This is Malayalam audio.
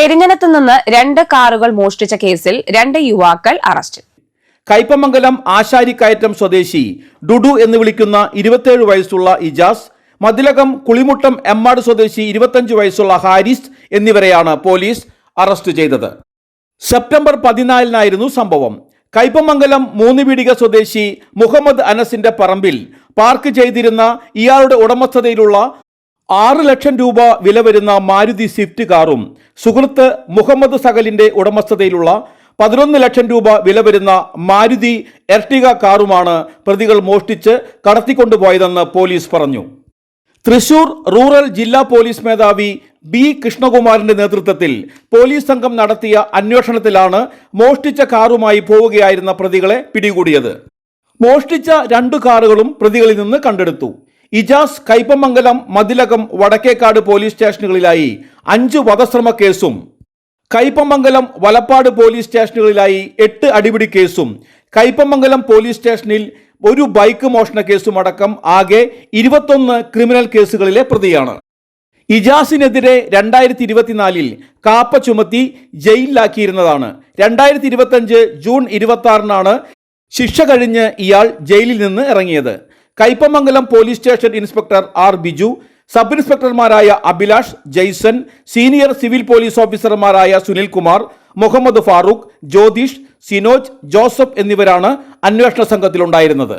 പെരിഞ്ഞനത്ത് നിന്ന് രണ്ട് കാറുകൾ മോഷ്ടിച്ച കേസിൽ രണ്ട് യുവാക്കൾ അറസ്റ്റിൽ കയ്പമംഗലം ആശാരിക്കയറ്റം സ്വദേശി ഡുഡു എന്ന് വിളിക്കുന്ന ഇരുപത്തേഴ് വയസ്സുള്ള ഇജാസ് മതിലകം കുളിമുട്ടം എമ്മാട് സ്വദേശി ഇരുപത്തഞ്ച് വയസ്സുള്ള ഹാരിസ് എന്നിവരെയാണ് പോലീസ് അറസ്റ്റ് ചെയ്തത്. സെപ്റ്റംബർ പതിനാലിനായിരുന്നു സംഭവം. കയ്പമംഗലം മൂന്നുപീടിക സ്വദേശി മുഹമ്മദ് അനസിന്റെ പറമ്പിൽ പാർക്ക് ചെയ്തിരുന്ന ഇയാളുടെ ഉടമസ്ഥതയിലുള്ള ആറ് ലക്ഷം രൂപ വില വരുന്ന മാരുതി സ്വിഫ്റ്റ് കാറും സുഹൃത്ത് മുഹമ്മദ് സകലിന്റെ ഉടമസ്ഥതയിലുള്ള പതിനൊന്ന് ലക്ഷം രൂപ വില വരുന്ന മാരുതി എർട്ടിക കാറുമാണ് പ്രതികൾ മോഷ്ടിച്ച് കടത്തിക്കൊണ്ടുപോയതെന്ന് പോലീസ് പറഞ്ഞു. തൃശൂർ റൂറൽ ജില്ലാ പോലീസ് മേധാവി ബി കൃഷ്ണകുമാറിന്റെ നേതൃത്വത്തിൽ പോലീസ് സംഘം നടത്തിയ അന്വേഷണത്തിലാണ് മോഷ്ടിച്ച കാറുമായി പോവുകയായിരുന്ന പ്രതികളെ പിടികൂടിയത്. മോഷ്ടിച്ച രണ്ട് കാറുകളും പ്രതികളിൽ നിന്ന് കണ്ടെടുത്തു. ഇജാസ് കൈപ്പമംഗലം മതിലകം വടക്കേക്കാട് പോലീസ് സ്റ്റേഷനുകളിലായി അഞ്ച് വധശ്രമ കേസും. കൈപ്പമംഗലം വലപ്പാട് പോലീസ് സ്റ്റേഷനുകളിലായി എട്ട് അടിപിടി കേസും. കൈപ്പമംഗലം പോലീസ് സ്റ്റേഷനിൽ ഒരു ബൈക്ക് മോഷണ കേസും അടക്കം ആകെ ഇരുപത്തൊന്ന് ക്രിമിനൽ കേസുകളിലെ പ്രതിയാണ്. ഇജാസിനെതിരെ രണ്ടായിരത്തി ഇരുപത്തിനാലിൽ കാപ്പ ചുമത്തി ജയിലിലാക്കിയിരുന്നതാണ്. രണ്ടായിരത്തി ഇരുപത്തഞ്ച് ജൂൺ ഇരുപത്തി ശിക്ഷ കഴിഞ്ഞ് ഇയാൾ ജയിലിൽ നിന്ന് ഇറങ്ങിയത്. Kaipamangalam police station inspector R Biju sub ഇൻസ്പെക്ടർമാരായ Abhilash Jaison senior civil police ഓഫീസർമാരായ സുനിൽ സുനിൽകുമാർ മുഹമ്മദ് ഫാറൂഖ് ജ്യോതിഷ് സിനോജ് ജോസഫ് എന്നിവരാണ് അന്വേഷണ സംഘത്തിലുണ്ടായിരുന്നത്.